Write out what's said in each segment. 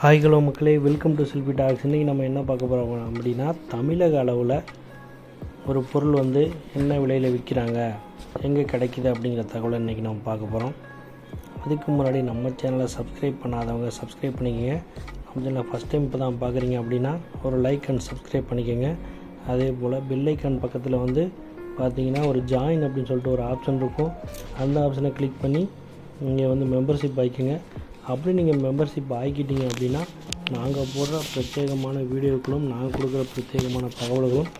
Hi hello மக்களே. Welcome to Silpi talks இன்றைக்கி நம்ம என்ன பார்க்க போகிறோம் அப்படின்னா தமிழக அளவில் ஒரு பொருள் வந்து என்ன விலையில் விற்கிறாங்க எங்கே கிடைக்குது அப்படிங்கிற தகவலை இன்றைக்கி நம்ம பார்க்க போகிறோம் அதுக்கு முன்னாடி நம்ம சேனலை சப்ஸ்கிரைப் பண்ணாதவங்க சப்ஸ்கிரைப் பண்ணிக்கோங்க. நம்ம சேனலை ஃபஸ்ட் டைம் இப்போ தான் பார்க்குறீங்க அப்படின்னா ஒரு லைக் அண்ட் சப்ஸ்கிரைப் பண்ணிக்கோங்க. அதே போல் பெல் பக்கத்தில் வந்து பார்த்தீங்கன்னா ஒரு ஜாயின் அப்படின்னு சொல்லிட்டு ஒரு ஆப்ஷன் இருக்கும். அந்த ஆப்ஷனை கிளிக் பண்ணி நீங்கள் வந்து மெம்பர்ஷிப் ஆகிக்கோங்க அப்படி நீங்கள் மெம்பர்ஷிப் ஆகிக்கிட்டீங்க அப்படின்னா நாங்கள் போடுற பிரத்யேகமான வீடியோக்களும் நாங்கள் கொடுக்குற பிரத்யேகமான தகவல்களும்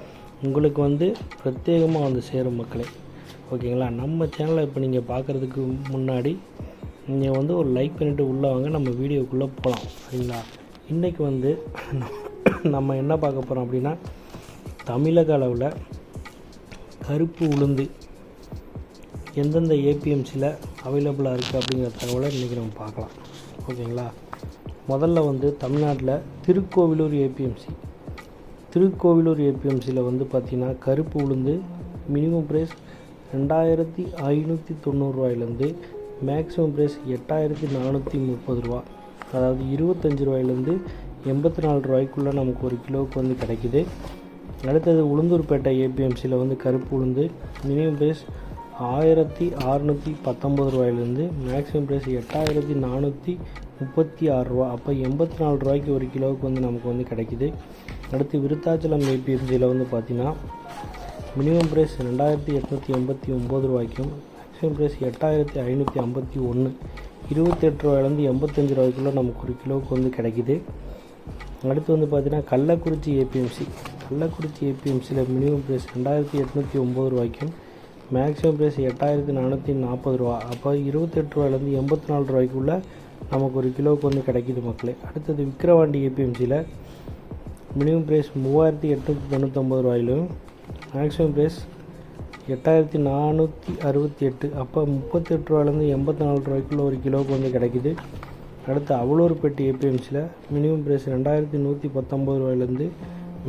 உங்களுக்கு வந்து பிரத்யேகமாக வந்து சேரும் மக்களே. ஓகேங்களா? நம்ம சேனலை இப்போ நீங்கள் பார்க்குறதுக்கு முன்னாடி நீங்கள் வந்து ஒரு லைக் பண்ணிவிட்டு உள்ளே வாங்க நம்ம வீடியோக்குள்ளே போகலாம் சரிங்களா? இன்றைக்கி வந்து நம்ம என்ன பார்க்க போகிறோம் அப்படின்னா தமிழக அளவில் கருப்பு உளுந்து எந்தெந்த ஏபிஎம்சியில் அவைலபிளாக இருக்குது அப்படிங்கிற தகவலை இன்றைக்கி நம்ம பார்க்கலாம். ஓகேங்களா? முதல்ல வந்து தமிழ்நாட்டில் திருக்கோவிலூர் ஏபிஎம்சி திருக்கோவிலூர் ஏபிஎம்சியில் வந்து பார்த்திங்கன்னா கருப்பு உளுந்து மினிமம் ப்ரைஸ் ரெண்டாயிரத்தி ஐநூற்றி தொண்ணூறுரூவாயிலேருந்து மேக்ஸிமம் ப்ரைஸ் எட்டாயிரத்தி நானூற்றி முப்பது ரூபா. அதாவது இருபத்தஞ்சி ரூபாயிலேருந்து எண்பத்தி நாலு ரூபாய்க்குள்ளே நமக்கு ஒரு கிலோவுக்கு வந்து கிடைக்குது. அடுத்தது உளுந்தூர்பேட்டை ஏபிஎம்சியில் வந்து கருப்பு உளுந்து மினிமம் ப்ரைஸ் ஆயிரத்தி அறநூற்றி பத்தொம்பது ரூபாயிலேருந்து மேக்ஸிமம் ப்ரைஸ் எட்டாயிரத்தி நானூற்றி முப்பத்தி ஆறு ரூபா. அப்போ எண்பத்தி நாலு ரூபாய்க்கு ஒரு கிலோவுக்கு வந்து நமக்கு வந்து கிடைக்குது. அடுத்து விருத்தாச்சலம் ஏபிஎம்சியில் வந்து பார்த்திங்கன்னா மினிமம் ப்ரைஸ் ரெண்டாயிரத்தி எட்நூற்றி எண்பத்தி ஒம்பது ரூபாய்க்கும் மேக்ஸிமம் ப்ரைஸ் எட்டாயிரத்தி ஐநூற்றி ஐம்பத்தி ஒன்று இருபத்தெட்டு ரூபாயிலேருந்து எண்பத்தஞ்சு ரூபாய்க்குள்ளே நமக்கு ஒரு கிலோவுக்கு வந்து கிடைக்குது. அடுத்து வந்து பார்த்திங்கன்னா கள்ளக்குறிச்சி ஏபிஎம்சி. கள்ளக்குறிச்சி ஏபிஎம்சியில் மினிமம் ப்ரைஸ் ரெண்டாயிரத்தி எட்நூற்றி ஒம்பது ரூபாய்க்கும் மேக்ஸிமம் ப்ரைஸ் எட்டாயிரத்தி நானூற்றி நாற்பது ரூபா. அப்போ இருபத்தெட்டு ரூபாயிலேருந்து எண்பத்தி நாலு ரூபாய்க்குள்ளே நமக்கு ஒரு கிலோவுக்கு வந்து கிடைக்கிது மக்களே. அடுத்தது விக்கிரவாண்டி ஏபிஎம்சியில் மினிமம் ப்ரைஸ் மூவாயிரத்தி எட்நூற்றி தொண்ணூற்றொம்பது ரூபாயிலும் மேக்ஸிமம் ப்ரைஸ் எட்டாயிரத்தி நானூற்றி அறுபத்தி எட்டு அப்போ முப்பத்தெட்டு ரூபாயிலேருந்து எண்பத்தி நாலு ரூபாய்க்குள்ளே ஒரு கிலோவுக்கு வந்து கிடைக்கிது. அடுத்து அவலூர்பேட்டை ஏபிஎம்சியில் மினிமம் ப்ரைஸ் ரெண்டாயிரத்தி நூற்றி பத்தொம்பது ரூபாயிலேருந்து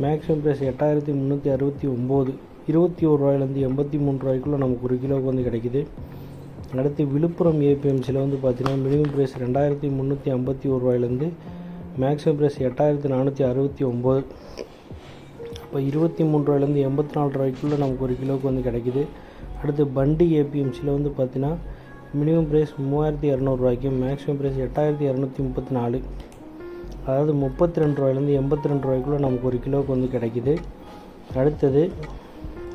மேக்ஸிமம் ப்ரைஸ் எட்டாயிரத்தி முந்நூற்றி அறுபத்தி ஒம்பது. இருபத்தி ஒரு ரூபாயிலேருந்து எண்பத்தி மூணு ரூபாய்க்குள்ளே நமக்கு ஒரு கிலோவுக்கு வந்து கிடைக்குது. அடுத்து விழுப்புரம் ஏபிஎம்சியில் வந்து பார்த்திங்கன்னா மினிமம் ப்ரைஸ் ரெண்டாயிரத்தி முந்நூற்றி ஐம்பத்தி ஒரு ரூபாயிலேருந்து மேக்ஸிமம் ப்ரைஸ் எட்டாயிரத்தி நானூற்றி அறுபத்தி ஒம்பது. அப்போ இருபத்தி மூணு ரூபாயிலேருந்து எண்பத்தி நாலு ரூபாய்க்குள்ளே நமக்கு ஒரு கிலோவுக்கு வந்து கிடைக்குது. அடுத்து பண்டி ஏபிஎம்சியில் வந்து பார்த்திங்கன்னா மினிமம் ப்ரைஸ் மூவாயிரத்தி இரநூறுவாய்க்கும் மேக்ஸிமம் ப்ரைஸ் எட்டாயிரத்தி இரநூத்தி முப்பத்தி நாலு. அதாவது முப்பத்தி ரெண்டு ரூபாயிலேருந்து எண்பத்தி ரெண்டு ரூபாய்க்குள்ளே நமக்கு ஒரு கிலோவுக்கு வந்து கிடைக்குது. அடுத்தது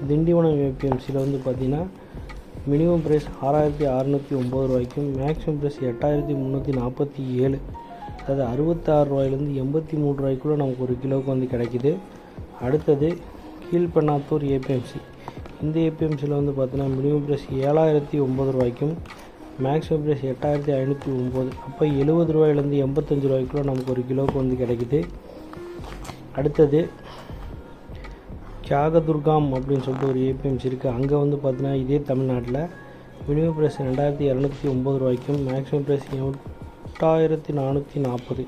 திண்டிவனம் ஏபிஎம்சியில் வந்து பார்த்திங்கன்னா மினிமம் ப்ரைஸ் ஆறாயிரத்தி அறநூற்றி ஒம்பது ரூபாய்க்கும் மேக்ஸிமம் ப்ரைஸ் எட்டாயிரத்தி முந்நூற்றி நாற்பத்தி ஏழு. அதாவது அறுபத்தாறு ரூபாயிலேருந்து எண்பத்தி மூணு ரூபாய்க்குள்ளே நமக்கு ஒரு கிலோவுக்கு வந்து கிடைக்கிது. அடுத்தது கீழ்பெண்ணாத்தூர் ஏபிஎம்சி இந்த ஏபிஎம்சியில் வந்து பார்த்தீங்கன்னா மினிமம் ப்ரைஸ் ஏழாயிரத்தி ஒம்பது ரூபாய்க்கும் மேக்ஸிமம் ப்ரைஸ் எட்டாயிரத்தி ஐநூற்றி ஒம்பது அப்போ எழுபது ரூபாயிலேருந்து எண்பத்தஞ்சு ரூபாய்க்குள்ளே நமக்கு ஒரு கிலோவுக்கு வந்து கிடைக்குது. அடுத்தது தியாகதுர்காம் அப்படின்னு சொல்லிட்டு ஒரு ஏபிஎம்சி இருக்குது அங்கே வந்து பார்த்தீங்கன்னா இதே தமிழ்நாட்டில் மினிமம் ப்ரைஸ் ரெண்டாயிரத்தி இரநூத்தி ஒம்பது ரூபாய்க்கும் மேக்ஸிமம் ப்ரைஸ் எட்டாயிரத்தி நானூற்றி நாற்பது.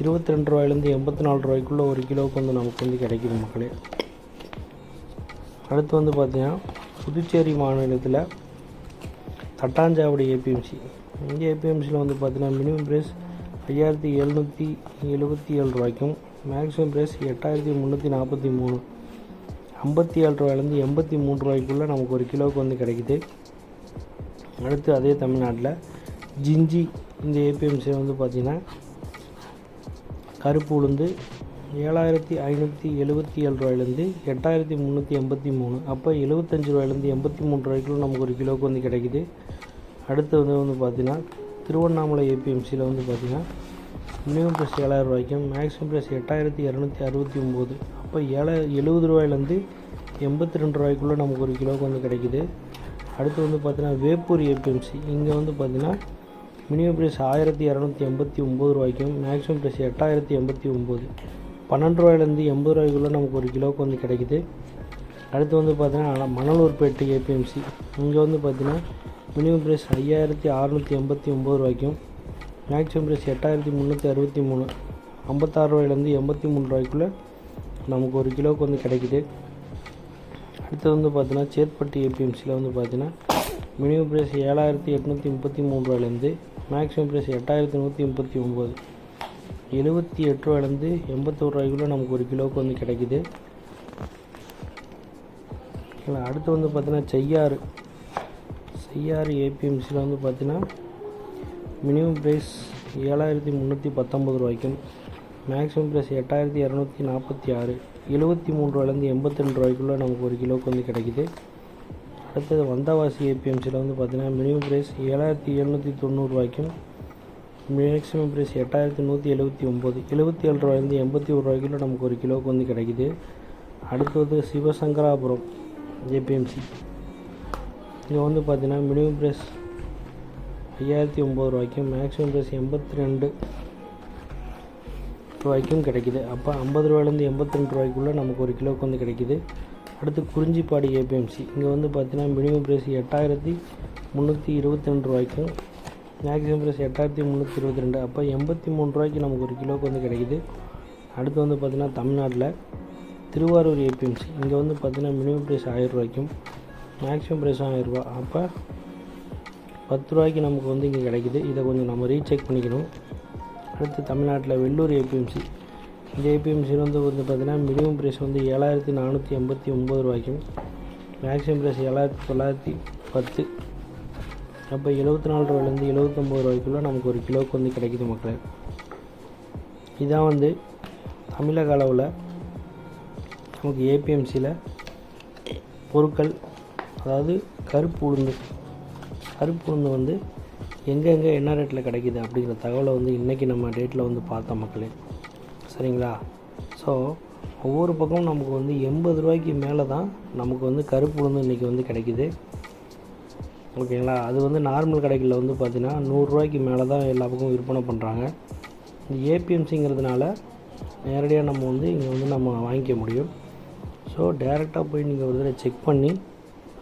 இருபத்தி ரெண்டு ரூபாயிலேருந்து எண்பத்தி நாலு ரூபாய்க்குள்ளே ஒரு கிலோவுக்கு வந்து நமக்கு வந்து கிடைக்கிது மக்களே. அடுத்து வந்து பார்த்திங்கன்னா புதுச்சேரி மாநிலத்தில் தட்டாஞ்சாவடி ஏபிஎம்சி. இந்த ஏபிஎம்சியில் வந்து பார்த்திங்கன்னா மினிமம் ப்ரைஸ் ஐயாயிரத்தி எழுநூற்றி எழுபத்தி ஏழு ரூபாய்க்கும் மேக்ஸிமம் ப்ரைஸ் எட்டாயிரத்தி முந்நூற்றி நாற்பத்தி மூணு. ஐம்பத்தி ஏழு ரூபாயிலேருந்து எண்பத்தி மூணு ரூபாய்க்குள்ளே நமக்கு ஒரு கிலோவுக்கு வந்து கிடைக்குது. அடுத்து அதே தமிழ்நாட்டில் ஜிஞ்சி இந்த ஏபிஎம்சியில் வந்து பார்த்திங்கன்னா கருப்பு உளுந்து ஏழாயிரத்தி ஐநூற்றி எழுபத்தி ஏழு ரூபாயிலேருந்து எட்டாயிரத்தி முந்நூற்றி எண்பத்தி மூணு. அப்போ எழுபத்தஞ்சு ரூபாயிலேருந்து எண்பத்தி மூணு ரூபாய்க்குள்ள நமக்கு ஒரு கிலோவுக்கு வந்து கிடைக்குது. அடுத்து வந்து வந்து பார்த்திங்கன்னா திருவண்ணாமலை ஏபிஎம்சியில் வந்து பார்த்திங்கன்னா மினிமம் ப்ரைஸ் ஏழாயிரம் ரூபாய்க்கும் மேக்ஸிமம் ப்ரைஸ் எட்டாயிரத்தி இரநூத்தி அறுபத்தி ஒம்பது அப்போ ஏழ எழுபது ரூபாயிலேருந்து எண்பத்தி ரெண்டு ரூபாய்க்குள்ளே நமக்கு ஒரு கிலோவுக்கு வந்து கிடைக்குது. அடுத்து வந்து பார்த்திங்கன்னா வேப்பூர் ஏபிஎம்சி இங்கே வந்து பார்த்தீங்கன்னா மினிமம் ப்ரைஸ் ஆயிரத்தி இரநூத்தி எண்பத்தி ஒம்பது ரூபாய்க்கும் மேக்ஸிமம் ப்ரைஸ் எட்டாயிரத்தி எண்பத்தி ஒம்பது பன்னெண்டு ரூபாயிலேருந்து எண்பது ரூபாய்க்குள்ளே நமக்கு ஒரு கிலோவுக்கு வந்து கிடைக்குது. அடுத்து வந்து பார்த்திங்கன்னா மணலூர்பேட்டு ஏபிஎம்சி இங்கே வந்து பார்த்தீங்கன்னா மினிமம் ப்ரைஸ் ஐயாயிரத்தி அறநூற்றி எண்பத்தி ஒம்பது ரூபாய்க்கும் மேக்ஸிமம் ப்ரைஸ் எட்டாயிரத்தி முந்நூற்றி அறுபத்தி மூணு. ஐம்பத்தாறு ரூபாயிலேருந்து எண்பத்தி மூணு ரூபாய்க்குள்ளே நமக்கு ஒரு கிலோவுக்கு வந்து கிடைக்குது. அடுத்து வந்து பார்த்தீங்கன்னா சேத்பட்டி ஏபிஎம்சியில் வந்து பார்த்தீங்கன்னா மினிமம் ப்ரைஸ் ஏழாயிரத்தி எட்நூற்றி முப்பத்தி மூணு ரூபாயிலேருந்து மேக்ஸிமம் ப்ரைஸ் எட்டாயிரத்தி நூற்றி முப்பத்தி ஒம்பது எழுபத்தி எட்டு ரூபாயிலேருந்து எண்பத்தோரு ரூபாய்க்குள்ளே நமக்கு ஒரு கிலோவுக்கு வந்து கிடைக்குது. அடுத்து வந்து பார்த்தீங்கன்னா செய்யாறு. செய்யாறு ஏபிஎம்சியில் வந்து பார்த்தீங்கன்னா மினிமம் ப்ரைஸ் ஏழாயிரத்தி முந்நூற்றி பத்தொம்பது ரூபாய்க்கும் மேக்ஸிமம் ப்ரைஸ் எட்டாயிரத்தி இரநூத்தி நாற்பத்தி ஆறு. எழுபத்தி மூணு ரூபாயிலேருந்து எண்பத்தி ரெண்டு ரூபாய்க்குள்ளே நமக்கு ஒரு கிலோவுக்கு வந்து கிடைக்குது. அடுத்தது வந்தவாசி ஏபிஎம்சியில் வந்து பார்த்தீங்கன்னா மினிமம் ப்ரைஸ் ஏழாயிரத்தி எழுநூற்றி தொண்ணூறுரூவாய்க்கும் மேக்ஸிமம் ப்ரைஸ் எட்டாயிரத்தி நூற்றி எழுபத்தி ஒம்பது எழுபத்தி ஏழு ரூபாயிலேருந்து எண்பத்தி ஒரு ரூபாய்க்குள்ள நமக்கு ஒரு கிலோவுக்கு வந்து கிடைக்குது. அடுத்தது சிவசங்கராபுரம் ஏபிஎம்சி இது வந்து பார்த்தீங்கன்னா மினிமம் ப்ரைஸ் ஐயாயிரத்தி ஒம்பது ரூபாய்க்கும் மேக்ஸிமம் ப்ரைஸ் எண்பத்தி ரெண்டு ரூபாய்க்கும் கிடைக்குது. அப்போ ஐம்பது ரூபாயிலேருந்து எண்பத்தி ரெண்டு ரூபாய்க்குள்ளே நமக்கு ஒரு கிலோவுக்கு வந்து கிடைக்குது. அடுத்து குறிஞ்சிப்பாடி ஏபிஎம்சி இங்கே வந்து பார்த்திங்கன்னா மினிமம் ப்ரைஸ் எட்டாயிரத்தி முந்நூற்றி இருபத்தி ரெண்டு ரூபாய்க்கும் மேக்ஸிமம் ப்ரைஸ் எட்டாயிரத்தி முந்நூற்றி இருபத்தி ரெண்டு. அப்போ எண்பத்தி மூணு ரூபாய்க்கு நமக்கு ஒரு கிலோவுக்கு வந்து கிடைக்குது. அடுத்து வந்து பார்த்திங்கன்னா தமிழ்நாட்டில் திருவாரூர் ஏபிஎம்சி இங்கே வந்து பார்த்திங்கன்னா மினிமம் ப்ரைஸ் ஆயிரம் ரூபாய்க்கும் மேக்ஸிமம் ப்ரைஸ் ஆயிரம் ரூபா. அப்போ பத்து ரூபாய்க்கு நமக்கு வந்து இங்கே கிடைக்குது. இதை கொஞ்சம் நம்ம ரீசெக் பண்ணிக்கணும். அடுத்து தமிழ்நாட்டில் வெள்ளூர் ஏபிஎம்சி இந்த ஏபிஎம்சியில் வந்து வந்து பார்த்திங்கன்னா மினிமம் ப்ரைஸ் வந்து ஏழாயிரத்தி நானூற்றி எண்பத்தி ஒம்பது ரூபாய்க்கும் மேக்ஸிமம் ப்ரைஸ் ஏழாயிரத்தி தொள்ளாயிரத்தி பத்து. அப்போ எழுபத்தி நாலு ரூபாயிலேருந்து எழுபத்தொம்பது ரூபாய்க்குள்ளே நமக்கு ஒரு கிலோவுக்கு வந்து கிடைக்குது மக்களே. இதான் வந்து தமிழக அளவில் நமக்கு ஏபிஎம்சியில் பொருட்கள் அதாவது கருப்பு உளுந்து கருப்பு உளுந்து வந்து எங்கெங்கே என்ன ரேட்டில் கிடைக்குது அப்படிங்கிற தகவலை வந்து இன்றைக்கி நம்ம டேட்டில் வந்து பார்த்தோம் மக்களே. சரிங்களா? ஸோ ஒவ்வொரு பக்கமும் நமக்கு வந்து எண்பது ரூபாய்க்கு மேலே தான் நமக்கு வந்து கருப்பு உளுந்து இன்றைக்கி வந்து கிடைக்குது. ஓகேங்களா அது வந்து நார்மல் கடைகளில் வந்து பார்த்திங்கன்னா நூறுரூவாய்க்கு மேலே தான் எல்லா பக்கமும் விற்பனை பண்ணுறாங்க இந்த ஏபிஎம்சிங்கிறதுனால நேரடியாக நம்ம வந்து இங்கே வந்து நம்ம வாங்கிக்க முடியும். ஸோ டேரெக்டாக போய் நீங்கள் ஒரு தடவை செக் பண்ணி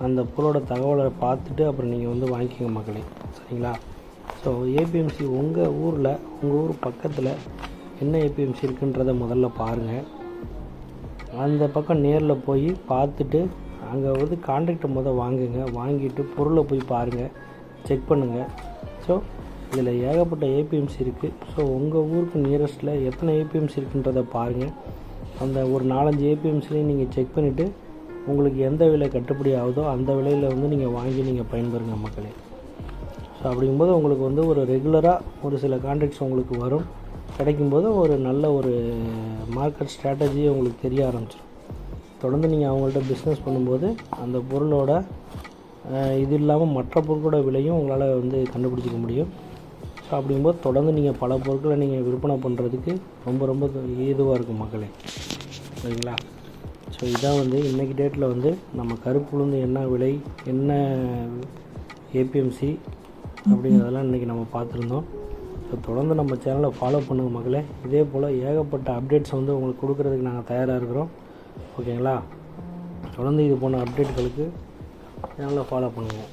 அந்த பொருளோட தகவலை பார்த்துட்டு அப்புறம் நீங்கள் வந்து வாங்கிக்கோங்க மக்களே. சரிங்களா? ஸோ ஏபிஎம்சி உங்கள் ஊரில் உங்கள் ஊர் பக்கத்தில் என்ன ஏபிஎம்சி இருக்குன்றதை முதல்ல பாருங்கள் அந்த பக்கம் நேரில் போய் பார்த்துட்டு அங்கே வந்து கான்ட்ராக்டை முதல் வாங்குங்க. வாங்கிட்டு பொருளை போய் பாருங்கள் செக் பண்ணுங்கள் ஸோ இதில் ஏகப்பட்ட ஏபிஎம்சி இருக்குது ஸோ உங்கள் ஊருக்கு நியரஸ்ட்டில் எத்தனை ஏபிஎம்சி இருக்குன்றதை பாருங்கள் அந்த ஒரு நாலஞ்சு ஏபிஎம்சிலையும் நீங்கள் செக் பண்ணிவிட்டு உங்களுக்கு எந்த விலை கட்டுப்படி ஆகுதோ அந்த விலையில் வந்து நீங்கள் வாங்கி நீங்கள் பயன்பெறுங்க மக்களே. ஸோ அப்படிங்கும்போது உங்களுக்கு வந்து ஒரு ரெகுலராக ஒரு சில கான்ட்ராக்ட்ஸ் உங்களுக்கு வரும். கிடைக்கும்போது ஒரு நல்ல ஒரு மார்க்கெட் ஸ்ட்ராட்டஜி உங்களுக்கு தெரிய ஆரம்பிச்சிடும் தொடர்ந்து நீங்கள் அவங்கள்ட்ட பிஸ்னஸ் பண்ணும்போது அந்த பொருளோட இது இல்லாமல் மற்ற பொருட்களோட விலையும் உங்களால் வந்து கண்டுபிடிச்சிக்க முடியும். ஸோ அப்படிங்கும்போது தொடர்ந்து நீங்கள் பல பொருட்களை நீங்கள் விற்பனை பண்ணுறதுக்கு ரொம்ப ரொம்ப ஏதுவாக இருக்கும் மக்களே. சரிங்களா? ஸோ இதான் வந்து இன்றைக்கி டேட்டில் வந்து நம்ம கருப்பு உளுந்து என்ன விலை என்ன ஏபிஎம்சி அப்படிங்கிறதெல்லாம் இன்றைக்கி நம்ம பார்த்துருந்தோம். ஸோ தொடர்ந்து நம்ம சேனலை ஃபாலோ பண்ணுங்கள் மக்களே. இதே போல் ஏகப்பட்ட அப்டேட்ஸ் வந்து உங்களுக்கு கொடுக்குறதுக்கு நாங்கள் தயாராக இருக்கிறோம். ஓகேங்களா தொடர்ந்து இது போன அப்டேட்களுக்கு சேனலை ஃபாலோ பண்ணுவோம்.